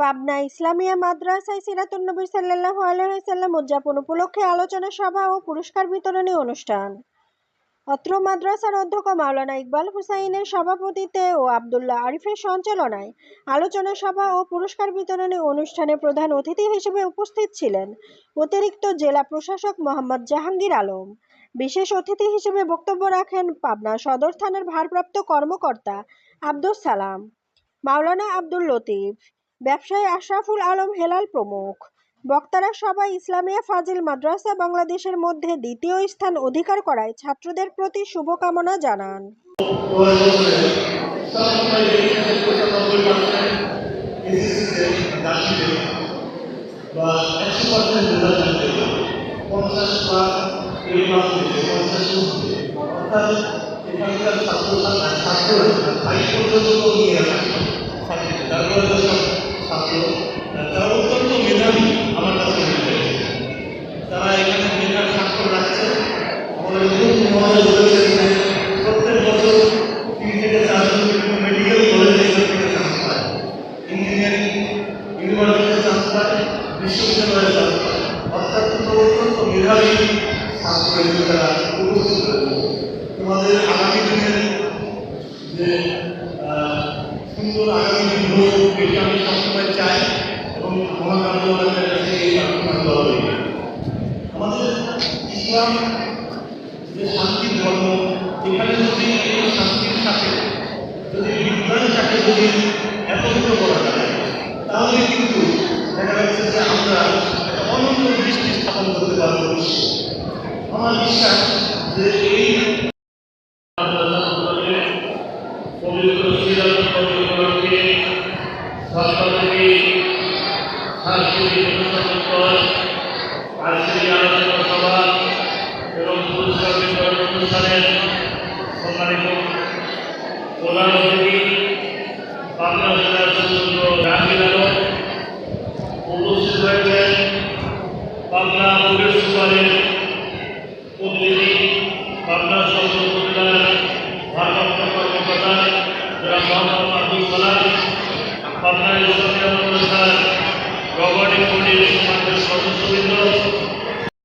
পাবনা ইসলামিয়া মাদ্রাসায় সিরাতুন্নবী সাল্লাল্লাহু আলাইহি সাল্লাম উদযাপন উপলক্ষে আলোচনা সভা ও পুরস্কার বিতরণী অনুষ্ঠান। অত্র মাদ্রাসার অধ্যক্ষ মাওলানা ইকবাল হুসাইনের সভাপতিত্বে ও আবদুল্লাহ আরিফের সঞ্চালনায় আলোচনা সভা ও পুরস্কার বিতরণী অনুষ্ঠানে প্রধান অতিথি হিসেবে উপস্থিত ছিলেন অতিরিক্ত জেলা প্রশাসক মোহাম্মদ জাহাঙ্গীর আলম। বিশেষ অতিথি হিসেবে বক্তব্য রাখেন পাবনা সদর থানার ভারপ্রাপ্ত কর্মকর্তা আব্দুস সালাম, মাওলানা আব্দুল লতিফ ব্যবসায়ী আশরাফুল আলম হেলাল প্রমুখ। বক্তারা সবাই ইসলামিয়া ফাজিল মাদ্রাসা বাংলাদেশের মধ্যে দ্বিতীয় স্থান অধিকার করায় ছাত্রদের প্রতি শুভকামনা জানান। বা একশো তোমাদের আগামী যে সুন্দর আগামী দিন হোক এটি আমি সবসময় চাই এবং মহাকাব্যের যদি একত্রিত করা যায় তাহলে কিন্তু দেখা যাচ্ছে যে আমরা একটা অনন্য দৃষ্টি স্থাপন করতে পারব আমার বিশ্বাস যে এই আজকের আলোচনা সভা এবং পুরস্কার বিতরণ অনুষ্ঠানের সম্মানিত প্রধান অতিথি পাবনা জেলার জাহাঙ্গীর আলম উপস্থিত হয়েছেন পাবনা পুলিশ সুপারের প্রতিনিধি পাবনা সদর উপজেলার ভারপ্রাপ্ত কর্মকর্তা যারা মোহাম্মদ আব্দুল সালাম পাবনা ইসলামিয়া